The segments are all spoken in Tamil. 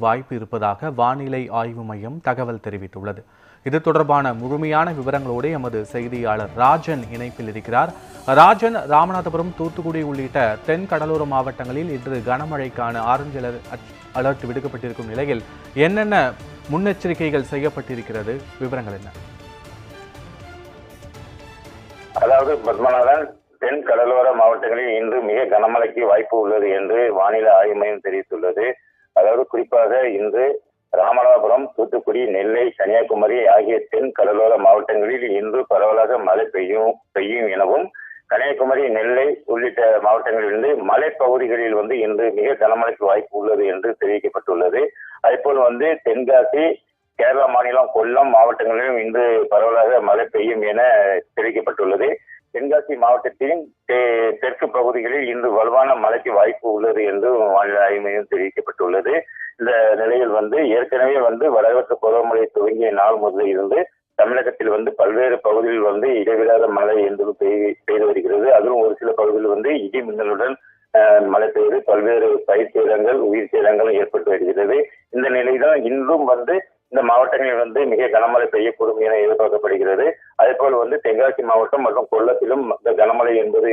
வாய்ப்பு இருப்பதாக வானிலை ஆய்வு மையம் தகவல் தெரிவித்துள்ளது. இது தொடர்பான முழுமையான விவரங்களோடு எமது செய்தியாளர் ராஜன் இணைப்பில் இருக்கிறார். ராஜன் ராமநாதபுரம் தூத்துக்குடி உள்ளிட்ட தென் கடலோர மாவட்டங்களில் இன்று கனமழைக்கான ஆரஞ்சு அலர்ட் விடுக்கப்பட்டிருக்கும் நிலையில் என்னென்ன முன்னெச்சரிக்கைகள் செய்யப்பட்டிருக்கிறது? விவரங்கள் என்ன? அதாவது பத்மநாதன் தென் கடலோர மாவட்டங்களில் இன்று மிக கனமழைக்கு வாய்ப்பு உள்ளது என்று வானிலை ஆய்வு மையம் தெரிவித்துள்ளது. அதாவது குறிப்பாக இன்று ராமநாதபுரம் தூத்துக்குடி நெல்லை கன்னியாகுமரி ஆகிய தென் கடலோர மாவட்டங்களில் இன்று பரவலாக மழை பெய்யும் பெய்யும் எனவும் கன்னியாகுமரி நெல்லை உள்ளிட்ட மாவட்டங்களிலிருந்து மலைப்பகுதிகளில் வந்து இன்று மிக கனமழைக்கு வாய்ப்பு உள்ளது என்று தெரிவிக்கப்பட்டுள்ளது. அதேபோல் வந்து தென்காசி கேரளா மாநிலம் கொல்லம் மாவட்டங்களிலும் இன்று பரவலாக மழை பெய்யும் என தெரிவிக்கப்பட்டுள்ளது. தென்காசி மாவட்டத்தின் தெ- தெற்கு பகுதிகளில் இன்று வலுவான மழைக்கு வாய்ப்பு உள்ளது என்று வானிலை ஆய்வு மையம் தெரிவிக்கப்பட்டுள்ளது. இந்த நிலையில் வந்து ஏற்கனவே வந்து வடகிழக்கு பருவமழை துவங்கிய நாள் முதலில் இருந்து தமிழகத்தில் வந்து பல்வேறு பகுதிகளில் வந்து இடைவிடாத மழை என்று பெய்து வருகிறது. அதுவும் ஒரு சில பகுதிகளில் வந்து இடி மின்னலுடன் மழை பெய்து பல்வேறு பயிர் சேதங்கள் உயிர் சேதங்களும் ஏற்பட்டு வருகிறது. இந்த நிலைதான் இன்றும் வந்து இந்த மாவட்டங்களில் வந்து மிக கனமழை பெய்யக்கூடும் என எதிர்பார்க்கப்படுகிறது. அதே போல் வந்து தென்காசி மாவட்டம் மற்றும் கொல்லத்திலும் இந்த கனமழை என்பது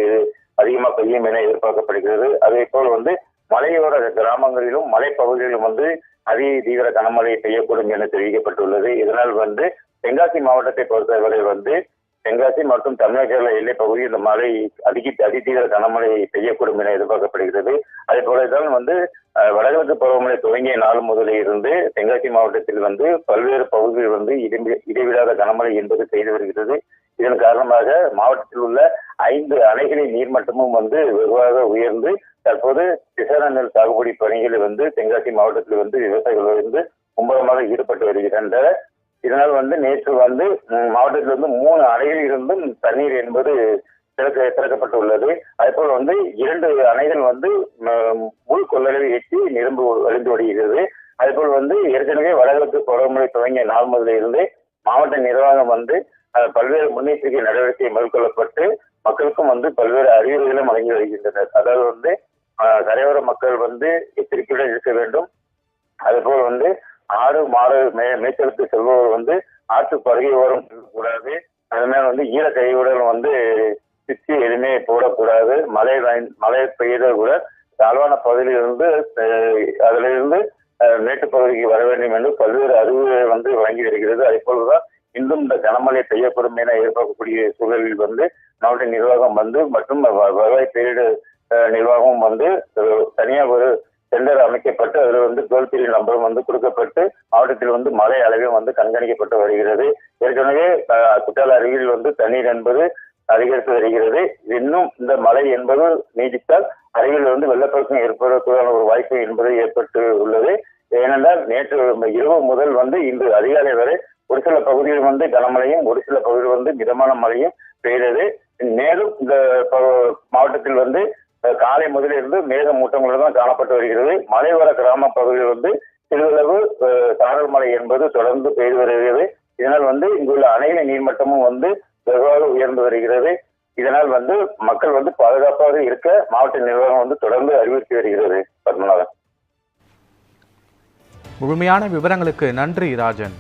அதிகமாக பெய்யும் என எதிர்பார்க்கப்படுகிறது. அதே போல் வந்து மலையோர கிராமங்களிலும் மலைப்பகுதிகளிலும் வந்து அதி தீவிர கனமழை பெய்யக்கூடும் என தெரிவிக்கப்பட்டுள்ளது. இதனால் வந்து தென்காசி மாவட்டத்தை பொறுத்தவரை வந்து தென்காசி மற்றும் தமிழக எல்லை பகுதி இந்த மழை அதிக அதிதீவிர கனமழை பெய்யக்கூடும் என எதிர்பார்க்கப்படுகிறது. அதே போலதான் வந்து வடகிழக்கு பருவமழை துவங்கிய நாள் முதலில் இருந்து தென்காசி மாவட்டத்தில் வந்து பல்வேறு பகுதிகளில் வந்து இடைவிடாத கனமழை என்பது பெய்து வருகிறது. இதன் காரணமாக மாவட்டத்தில் உள்ள ஐந்து அணைகளின் நீர்மட்டமும் வந்து வெகுவாக உயர்ந்து தற்போது கிசான நெல் சாகுபடி பணிகளில் வந்து தென்காசி மாவட்டத்தில் வந்து விவசாயிகள் வந்து மும்பரமாக ஈடுபட்டு வருகின்றனர் இதனால் வந்து நேற்று வந்து மாவட்டத்தில் வந்து மூணு அணைகளில் இருந்தும் தண்ணீர் என்பது திறக்க திறக்கப்பட்டுள்ளது. அதேபோல் வந்து இரண்டு அணைகள் வந்து முழு கொள்ளளவை எட்டி நிரம்பு வழிந்து வருகிறது. அதேபோல் வந்து ஏற்கனவே வடகிழக்கு பருவமழை துவங்கிய நாள் முதலில் இருந்து மாவட்ட நிர்வாகம் வந்து பல்வேறு முன்னெச்சரிக்கை நடவடிக்கை மேற்கொள்ளப்பட்டு மக்களுக்கும் வந்து பல்வேறு அறிவுரைகளும் வழங்கி வருகின்றனர். அதாவது வந்து கரையோர மக்கள் வந்து எச்சரிக்கையுடன் இருக்க வேண்டும். அதுபோல் வந்து ஆடு மாடு மே மேய்ச்சலுக்கு செல்பவர் வந்து ஆற்று பருகை ஓரம் செல்லக்கூடாது அது வந்து ஈர கையுடன் வந்து சிச்சி எதுவுமே போடக்கூடாது. மழை மழை பெய்தால் கூட தாழ்வான பகுதியிலிருந்து அதிலிருந்து மேட்டு இருந்து பகுதிக்கு வர வேண்டும் என்று பல்வேறு அறிவுரை வந்து வழங்கி வருகிறது. அதே போலதான் இன்னும் இந்த கனமழை பெய்யப்படும் என எதிர்பார்க்கக்கூடிய சூழலில் வந்து மாவட்ட நிர்வாகம் வந்து மற்றும் வ- வருவாய் பேரிடு நிர்வாகமும் நிர்வாகம் வந்து தனியாக ஒரு டெண்டர் அமைக்கப்பட்டு அதில் வந்து டோல் நம்பரும் வந்து கொடுக்கப்பட்டு மாவட்டத்தில் வந்து மழை அளவே வந்து கண்காணிக்கப்பட்டு வருகிறது. ஏற்கனவே குற்றால அருகில் வந்து தண்ணீர் என்பது அதிகரித்து வருகிறது. இன்னும் இந்த மழை என்பது நீடித்தால் அருகில் வந்து வெள்ளப்பெருக்கம் ஏற்படுவதற்கான ஒரு வாய்ப்பு என்பது ஏற்பட்டு உள்ளது. ஏனென்றால் நேற்று இரவு முதல் வந்து இன்று அதிகாலை வரை ஒரு சில பகுதியில் வந்து கனமழையும் ஒரு சில பகுதியில் வந்து மிதமான மழையும் பெய்தது. மேலும் இந்த ப- மாவட்டத்தில் வந்து காலை முதலிருந்து மேகமூட்டங்களுடன் தான் காணப்பட்டு வருகிறது. மலையோர கிராம பகுதியில் வந்து சிறிதளவு சாரல் மழை என்பது தொடர்ந்து பெய்து வருகிறது. இதனால் வந்து இங்குள்ள அணைகளின் நீர்மட்டமும் வந்து வெகுவாக உயர்ந்து வருகிறது. இதனால் வந்து மக்கள் வந்து பாதுகாப்பாக இருக்க மாவட்ட நிர்வாகம் வந்து தொடர்ந்து அறிவுறுத்தி வருகிறது பத்மநாதன். முழுமையான விவரங்களுக்கு நன்றி ராஜன்.